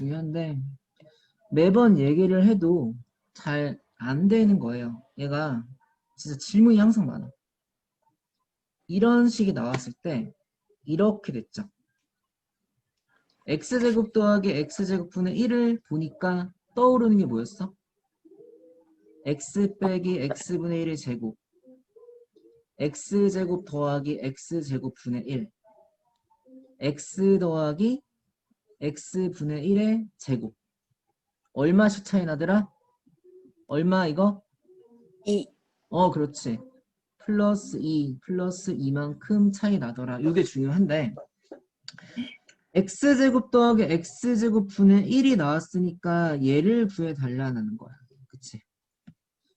중요한데 매번 얘기를 해도 잘 안 되는 거예요. 얘가 진짜 질문이 항상 많아. 이런 식이 나왔을 때 이렇게 됐죠. x제곱 더하기 x제곱분의 1을 보니까 떠오르는 게 뭐였어? x 빼기 x분의 1의 제곱 x제곱 더하기 x제곱분의 1 x 더하기 x분의 1의 제곱 얼마씩 차이 나더라? 얼마 이거? 2. 어 그렇지 플러스 2 플러스 2만큼 차이 나더라 이게 중요한데 x제곱 더하기 x제곱분의 1이 나왔으니까 얘를 구해달라는 거야 그치?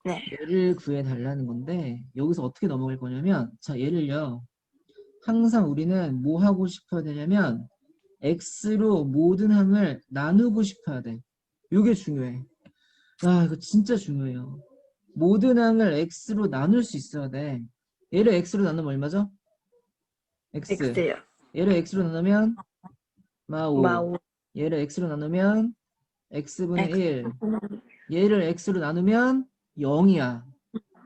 네. 얘를 구해달라는 건데 여기서 어떻게 넘어갈 거냐면 자 얘를요 항상 우리는 뭐 하고 싶어야 되냐면 x로 모든 항을 나누고 싶어야 돼 이게 중요해 아 이거 진짜 중요해요 모든 항을 x로 나눌 수 있어야 돼 얘를 x로 나누면 얼마죠? x X요. 얘를 x로 나누면 마5 마오. 얘를 x로 나누면 x분의 X. 1 얘를 x로 나누면 0이야.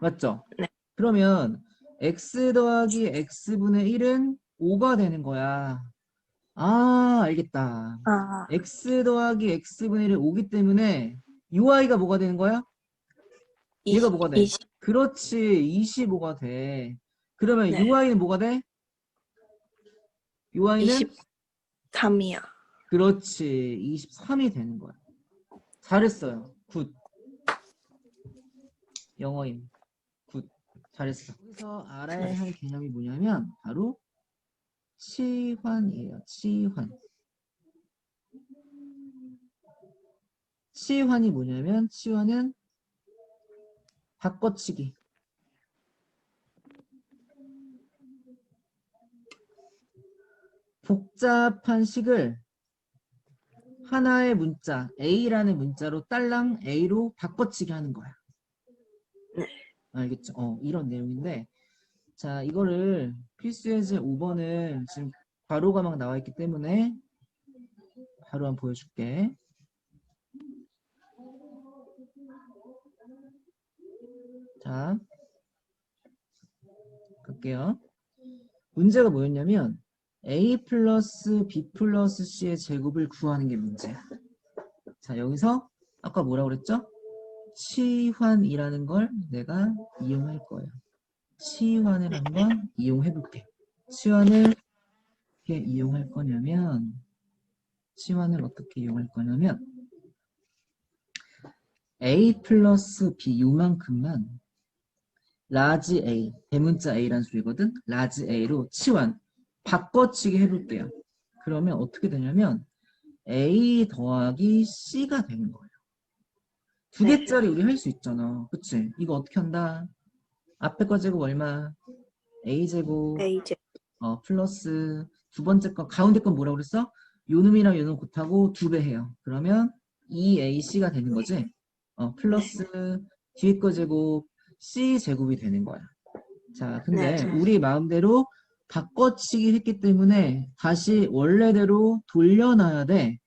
맞죠? 네. 그러면 x 더하기 x분의 1은 5가 되는 거야. 아, 알겠다. 아, x 더하기 x분의 1이 5기 때문에 ui가 뭐가 되는 거야? 얘가 뭐가 돼? 20. 그렇지, 25가 돼. 그러면 네. ui는 뭐가 돼? ui는 23이요. 그렇지. 23이 되는 거야. 잘했어요. 굿. 영어임. 굿. 잘했어. 여기서 알아야 할 개념이 뭐냐면 바로 치환이에요. 치환. 치환이 뭐냐면 치환은 바꿔치기. 복잡한 식을 하나의 문자 A라는 문자로 딸랑 A로 바꿔치기 하는 거야. 네. 알겠죠? 어, 이런 내용인데 자 이거를 필수 예제 5번은 지금 괄호가 막 나와 있기 때문에 바로 한번 보여줄게. 자 갈게요. 문제가 뭐였냐면 a 플러스 b 플러스 c의 제곱을 구하는 게 문제야. 자, 여기서 아까 뭐라고 그랬죠? 치환이라는 걸 내가 이용할 거예요. 치환을 한번 이용해 볼게. 치환을 어떻게 이용할 거냐면 치환을 어떻게 이용할 거냐면 a 플러스 b 요만큼만 라지 a 대문자 a란 소리거든. 라지 a로 치환 바꿔치기 해볼게요. 그러면 어떻게 되냐면 A 더하기 C가 되는 거예요. 두 네. 개짜리 우리 할 수 있잖아. 그치? 이거 어떻게 한다? 앞에 거 제곱 얼마? A제곱 A제. 어, 플러스 두 번째 거 가운데 건 뭐라고 그랬어? 요 놈이랑 요놈 곱하고 두 배 해요. 그러면 2AC가 되는 거지? 어, 플러스 뒤에 거 제곱 C 제곱이 되는 거야. 자, 근데 네. 우리 마음대로 바꿔치기 했기 때문에 다시 원래대로 돌려놔야 돼.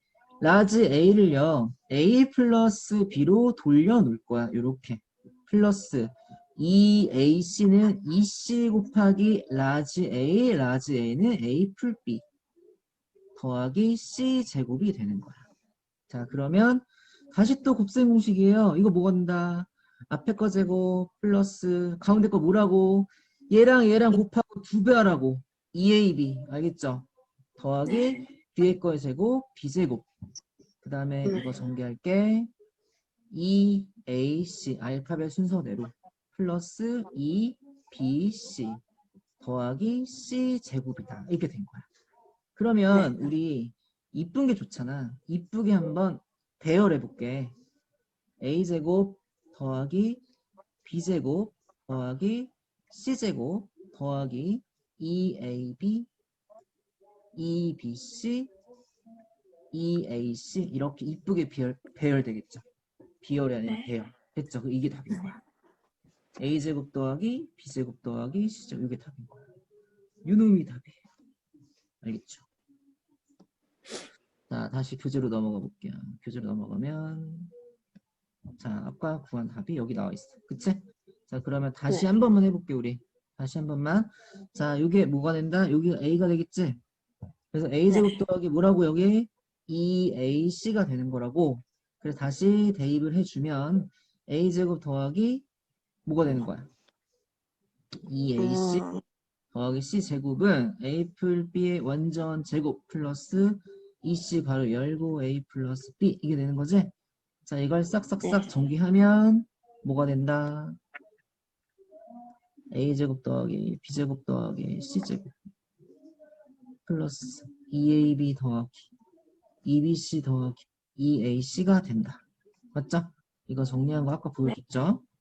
라지 A를요. A 플러스 B로 돌려놓을 거야. 요렇게. 플러스 2AC는 2C 곱하기 라지 A, 라지 A는 A 풀 B 더하기 C 제곱이 되는 거야. 자, 그러면 다시 또 곱셈 공식이에요. 이거 뭐가 된다? 앞에 거 제곱 플러스 가운데 거 뭐라고? 얘랑 얘랑 곱하고 두 배 하라고. 2AB 알겠죠? 더하기 뒤에 거의 제곱 B제곱 그 다음에 네. 이거 전개할게 2AC 알파벳 순서대로 플러스 2BC 더하기 C 제곱이다 이렇게 된 거야 그러면 네. 우리 이쁜 게 좋잖아 이쁘게 한번 배열해 볼게 A제곱 더하기 B제곱 더하기 C제곱 더하기 2AB, 2BC, 2AC 이렇게 이쁘게 비열, 배열되겠죠. 비열이 아니라 네. 배열. 됐죠? 그 이게 답인 거야. A제곱 더하기 B제곱 더하기 C제곱 이게 답인 거야. 유놈이 답이에요. 알겠죠? 자, 다시 교재로 넘어가 볼게요. 교재로 넘어가면 자, 아까 구한 답이 여기 나와 있어. 그치? 자, 그러면 다시 네. 한 번만 해볼게, 우리. 다시 한 번만. 자, 이게 뭐가 된다? 여기가 A가 되겠지? 그래서 A제곱 더하기 뭐라고 여기? 2AC가 되는 거라고. 그래서 다시 대입을 해주면 A제곱 더하기 뭐가 되는 거야? 2AC 음, 더하기 C 제곱은 A 풀 B의 원전 제곱 플러스 2C 바로 열고 A 플러스 B 이게 되는 거지? 자 이걸 싹싹싹 네. 정리하면 뭐가 된다? A 제곱 더하기 B 제곱 더하기 C 제곱 플러스 2AB 더하기 2BC 더하기 2AC가 된다. 맞죠? 이거 정리한 거 아까 보여줬죠?